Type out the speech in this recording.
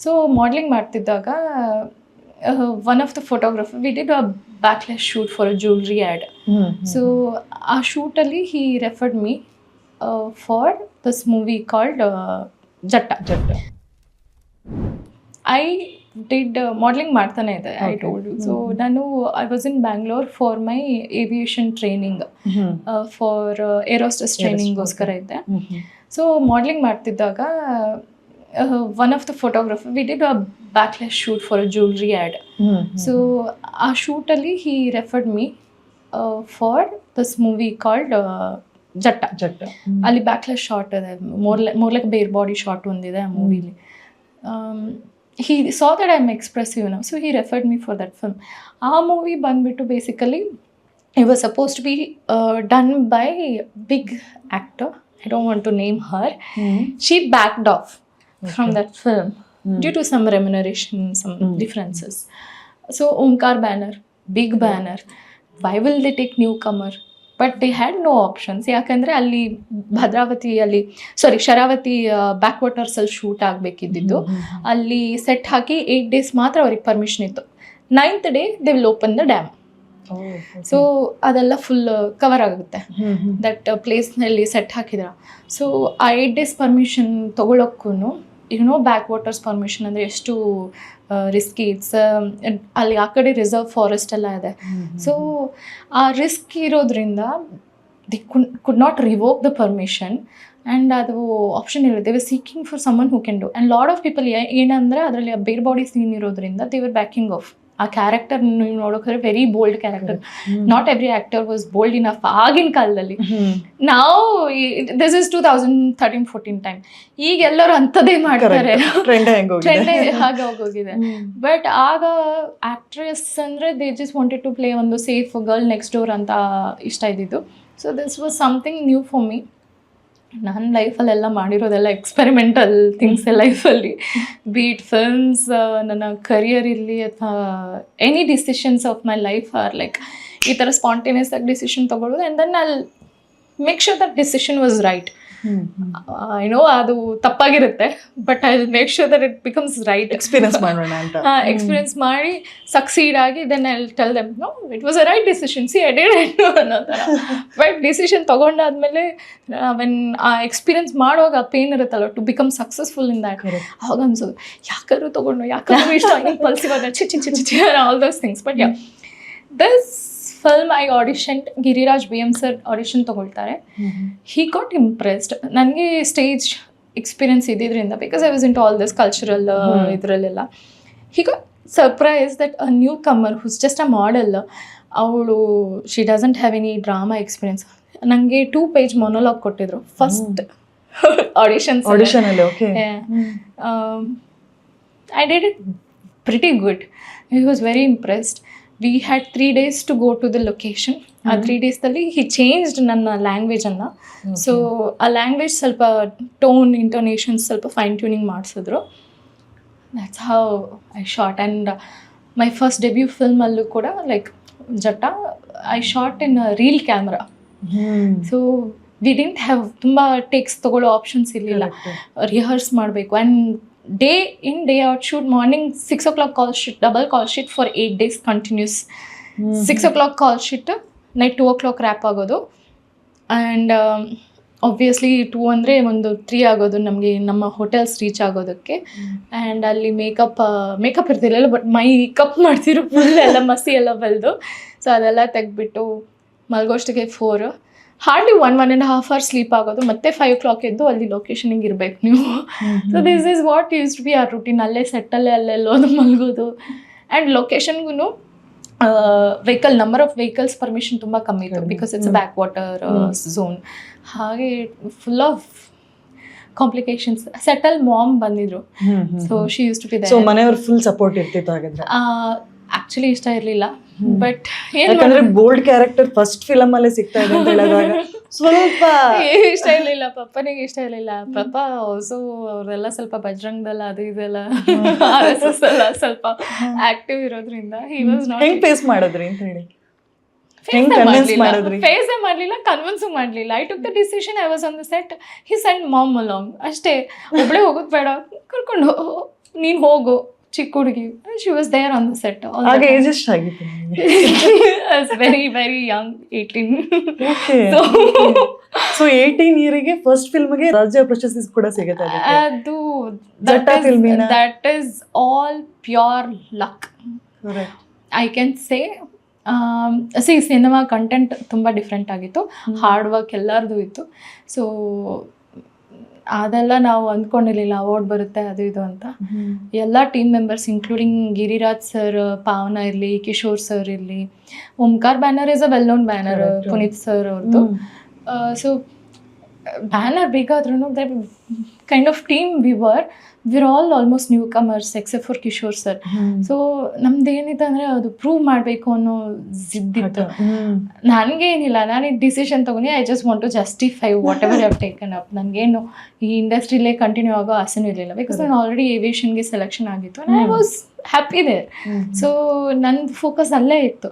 So modelling ಮಾಡ್ತಿದ್ದಾಗ one of the photographer we did a backless shoot for a jewellery ad so ಆ ಶೂಟಲ್ಲಿ he referred me for this movie called Jatta Jatta I did modelling ಮಾಡ್ತಾನೆ ಇದೆ I. Told you so ನಾನು I was in Bangalore for my aviation training for air hostess ಟ್ರೈನಿಂಗ್ಗೋಸ್ಕರ ಇದ್ದೆ. So modelling ಮಾಡ್ತಿದ್ದಾಗ one of the photographer we did a backless shoot for a jewellery ad so ಆ ಶೂಟಲ್ಲಿ he referred me for this movie called Jatta Jatta ಅಲ್ಲಿ backless short ಇದೆ ಮೋರ್ಲೆ ಮೋರ್ಲೆಕ್ ಬೇರ್ body short ಒಂದಿದೆ ಆ ಮೂವಿಲಿ he saw that I am expressive now so he referred me for that film ಆ movie ಬಂದ್ಬಿಟ್ಟು basically it was suppose to be done by big actor I don't want to name her she backed off from that film due to some remuneration, some Mm. Differences so Omkar banner big banner why will they take newcomer but they had no options ಯಾಕಂದರೆ ಅಲ್ಲಿ ಭದ್ರಾವತಿಯಲ್ಲಿ sorry Sharavati back ವಾಟರ್ಸಲ್ಲಿ shoot ಆಗಬೇಕಿದ್ದಿದ್ದು. ಅಲ್ಲಿ set ಹಾಕಿ eight days ಮಾತ್ರ ಅವ್ರಿಗೆ permission ಇತ್ತು. Ninth day they will open the dam so ಅದೆಲ್ಲ ಫುಲ್ ಕವರ್ ಆಗುತ್ತೆ. ದಟ್ ಪ್ಲೇಸ್ನಲ್ಲಿ ಸೆಟ್ ಹಾಕಿದ್ರ. ಸೊ ಆ ಏಯ್ಟ್ ಡೇಸ್ ಪರ್ಮಿಷನ್ ತೊಗೊಳಕ್ಕೂ ನೋ ಬ್ಯಾಕ್ ವಾಟರ್ಸ್ ಪರ್ಮಿಷನ್ ಅಂದರೆ ಎಷ್ಟು ರಿಸ್ಕಿ ಇಟ್ಸ್ ಅಲ್ಲಿ ಆ ಕಡೆ ರಿಸರ್ವ್ ಫಾರೆಸ್ಟ್ ಎಲ್ಲ ಇದೆ. ಸೊ ಆ ರಿಸ್ಕ್ ಇರೋದ್ರಿಂದ they could could not revoke the permission and ಅದು ಆಪ್ಷನ್ ಇಲ್ಲ. They were seeking for someone who can do and lot of people ಏನಂದರೆ ಅದರಲ್ಲಿ ಬೇರ್ ಬಾಡಿ ಸೀನ್ ಇರೋದ್ರಿಂದ ದೇ ವರ್ ಬ್ಯಾಕಿಂಗ್ ಆಫ್ ಆ ಕ್ಯಾರೆಕ್ಟರ್ ನೀವು ನೋಡೋಕೆ very bold character not every actor was bold enough ಆಗಿನ ಕಾಲದಲ್ಲಿ. ನಾವು this is two thousand thirteen fourteen time ಈಗ ಎಲ್ಲರೂ ಅಂಥದ್ದೇ ಮಾಡ್ತಾರೆ. ಹೆಂಗ್ ಬಟ್ ಆಗ ಆಕ್ಟ್ರೆಸ್ ಅಂದರೆ they just wanted to play ಒಂದು ಸೇಫ್ ಗರ್ಲ್ ನೆಕ್ಸ್ಟ್ ಡೋರ್ ಅಂತ ಇಷ್ಟ ಇದ್ದಿದ್ದು. So this was something new for me ನನ್ನ ಲೈಫಲ್ಲೆಲ್ಲ ಮಾಡಿರೋದೆಲ್ಲ ಎಕ್ಸ್ಪೆರಿಮೆಂಟಲ್ ಥಿಂಗ್ಸ್ ಲೈಫಲ್ಲಿ. ಬೀಟ್ ಫಿಲ್ಮ್ಸ್ ನನ್ನ ಕರಿಯರ್ ಇರಲಿ ಅಥವಾ any decisions of my life are like ಈ ಥರ ಸ್ಪಾಂಟೇನಿಯಸ್ ಆಗಿ ಡಿಸಿಷನ್ ತೊಗೊಳ್ಳೋದು and then I make sure that decision was right I know ಅದು ತಪ್ಪಾಗಿರುತ್ತೆ but I make sure that it becomes right experience ಮಾಡೋಣ ಅಂತ. ಎಕ್ಸ್ಪೀರಿಯನ್ಸ್ ಮಾಡಿ ಸಕ್ಸೀಡ್ ಆಗಿ then I tell them no it was a right decision see I did it ಅನ್ನೋ ಥರ. But decision ತೊಗೊಂಡಾದ್ಮೇಲೆ when ಆ experience ಮಾಡುವಾಗ ಪೇನ್ ಇರುತ್ತಲ್ಲ to become successful in that. ಅವಾಗ ಅನ್ಸೋದು ಯಾಕಾದ್ರೂ ತೊಗೊಂಡು ಯಾಕಾದ್ರೂ ಇಷ್ಟ ಇಂಪಲ್ಸಿವ್ ಚಿ ಚಿ ಚಿ ಚಿ all those things but yeah this film I audition Giriraj B M sir audition ತೊಗೊಳ್ತಾರೆ. ಹಿ ಗಾಟ್ ಇಂಪ್ರೆಸ್ಡ್ ನನಗೆ ಸ್ಟೇಜ್ ಎಕ್ಸ್ಪೀರಿಯನ್ಸ್ ಇದ್ದಿದ್ದರಿಂದ because I was into all this cultural. ಇದರಲ್ಲೆಲ್ಲ. He got surprised that a newcomer who's just a model ಅವಳು she doesn't have any drama experience ನನಗೆ two page monologue ಕೊಟ್ಟಿದ್ರು first audition ಅಲ್ಲಿ okay um, I did it pretty good. He was very impressed. Had three days to go to the location. ಆ three ಡೇಸ್ದಲ್ಲಿ he changed ನನ್ನ ಲ್ಯಾಂಗ್ವೇಜನ್ನು so ಆ language ಸ್ವಲ್ಪ tone intonations ಸ್ವಲ್ಪ fine tuning ಮಾಡಿಸಿದ್ರು. That's how I shot and my first debut ಫಿಲ್ಮಲ್ಲೂ ಕೂಡ like Jatta I shot in reel camera so we didn't have ತುಂಬ ಟೇಕ್ಸ್ ತೊಗೊಳ್ಳೋ ಆಪ್ಷನ್ಸ್ ಇರಲಿಲ್ಲ. ರಿಹರ್ಸ್ ಮಾಡಬೇಕು. And day in day out shoot morning six o'clock call sheet double call sheet for eight days continuous six o'clock call sheet night two o'clock wrap ಆಗೋದು and obviously two ಅಂದರೆ ಒಂದು three ಆಗೋದು ನಮಗೆ ನಮ್ಮ hotels reach ಆಗೋದಕ್ಕೆ. And ಅಲ್ಲಿ makeup makeup ಇರ್ತಿರಲಿಲ್ಲ but makeup ಮಾಡ್ತಿರೋ ಫುಲ್ ಎಲ್ಲ ಮಸಿ ಎಲ್ಲ ಬೆಳೆದು. ಸೊ ಅದೆಲ್ಲ ತೆಗೆದ್ಬಿಟ್ಟು ಮಲ್ಗೋಷ್ಟಿಗೆ four hardly one one and half hour sleep ಆಗೋದು ಮತ್ತೆ ಫೈವ್ ಓ ಕ್ಲಾಕ್ ಎದ್ದು ಅಲ್ಲಿ ಲೊಕೇಶನಿಗೆ ಇರಬೇಕು ನೀವು. So this is what use to B R routine ಅಲ್ಲೇ ಸೆಟ್ಟಲ್ಲೇ ಅಲ್ಲೆಲ್ಲೋದು ಮಲಗೋದು. And ಲೊಕೇಶನ್ಗೂ vehicle number of vehicles permission ತುಂಬ ಕಮ್ಮಿ ಇತ್ತು. Because it's. Back water. Zone ಹಾಗೆ full of complications settle ma'am ಬಂದಿದ್ರು. So she use to B so ಮನೆಯವ್ರ full support ಇರ್ತಿತ್ತು ಹಾಗಾದ್ರೆ? Actually ಇಷ್ಟ ಇರಲಿಲ್ಲ. ಬಟ್ ಯಾಕಂದ್ರೆ ಬೋಲ್ಡ್ ಕ್ಯಾರೆಕ್ಟರ್ ಫಸ್ಟ್ ಫಿಲಮ್ ಅಲ್ಲೇ ಸಿಗ್ತಾ ಇದೆ ಅಂತ ಹೇಳಿದಾಗ. ಸ್ವಲ್ಪ ಇಷ್ಟ ಇರಲಿಲ್ಲ. ಪಪ್ಪನಿಗೆ ಇಷ್ಟ ಇರಲಿಲ್ಲ. ಪಪ್ಪ ಆಲ್ಸೋ ಅವರೆಲ್ಲ ಸ್ವಲ್ಪ ಬಜರಂಗದಲ್ಲ ಅದು ಇದೆಲ್ಲ ಆರ್ ಎಸ್ ಎಸ್ ಎಲ್ಲ ಸ್ವಲ್ಪ ಆಕ್ಟಿವ್ ಇರೋದ್ರಿಂದ ಹಿ ವಾಸ್ ನಾಟ್ ಹೆಂಗ್ ಫೇಸ್ ಮಾಡಿದ್ರಿ ಅಂತ ಹೇಳಿ? ಹೆಂಗ್ ಮಾಡ್ಲಿಲ್ಲ. ಮಾಡಿದ್ರಿ? ಮಾಡ್ಲಿಲ್ಲ ಮಾಡಲಿಲ್ಲ ಕನ್ವಿನ್ಸು ಮಾಡಲಿಲ್ಲ. I took the decision I was on the set he send mom along ಅಷ್ಟೇ. ಒಬ್ಳೆ ಹೋಗೋದು ಬೇಡ. ಕರ್ಕೊಂಡು ನೀನು ಹೋಗು. ಚಿಕ್ಕ ಹುಡುಗಿ. She was there on the set ಆಗ ಏಜ್ ಎಷ್ಟು ಆಗಿತ್ತು very very young eighteen so eighteen ಇಯರಿಗೆ first ಫಿಲ್ಮ್ಗೆ ರಾಜ್ಯ ಪ್ರಶಸ್ತಿ ಕೂಡ ಸಿಗುತ್ತೆ. ಅದು that ಫಿಲ್ಮಿನ? That is all pure luck. I can say C cinema content ತುಂಬ ಡಿಫ್ರೆಂಟ್ ಆಗಿತ್ತು. ಹಾರ್ಡ್ ವರ್ಕ್ ಎಲ್ಲರದು ಇತ್ತು. ಸೊ ಅದೆಲ್ಲ ನಾವು ಅಂದ್ಕೊಂಡಿರ್ಲಿಲ್ಲ ಅವಾರ್ಡ್ ಬರುತ್ತೆ ಅದು ಇದು ಅಂತ ಎಲ್ಲ team members including Giriraj sir Pavana ಇರಲಿ ಕಿಶೋರ್ ಸರ್ ಇರಲಿ Omkar banner is a well known banner. Puneeth sir ಅವ್ರದ್ದು ಸೊ ಬ್ಯಾನರ್ ಬೇಕಾದ್ರೂ kind of team we were were all almost newcomers except for Kishore sir so ನಮ್ದು ಏನಿತ್ತು ಅಂದರೆ ಅದು prove ಮಾಡಬೇಕು ಅನ್ನೋ ಜಿದ್ದಿತ್ತು ನನಗೇನಿಲ್ಲ ನಾನು ಈ ಡಿಸಿಷನ್ ತೊಗೊಂಡು I just want to justify whatever have taken up ನನಗೇನು ಈ ಇಂಡಸ್ಟ್ರಿಲೇ ಕಂಟಿನ್ಯೂ ಆಗೋ ಆಸೆನೂ ಇರಲಿಲ್ಲ. ಬಿಕಾಸ್ ನಾನು ಆಲ್ರೆಡಿ ಏವಿಯೇಷನ್ಗೆ ಸೆಲೆಕ್ಷನ್ ಆಗಿತ್ತು I was happy there so ನನ್ನ ಫೋಕಸ್ ಅಲ್ಲೇ ಇತ್ತು.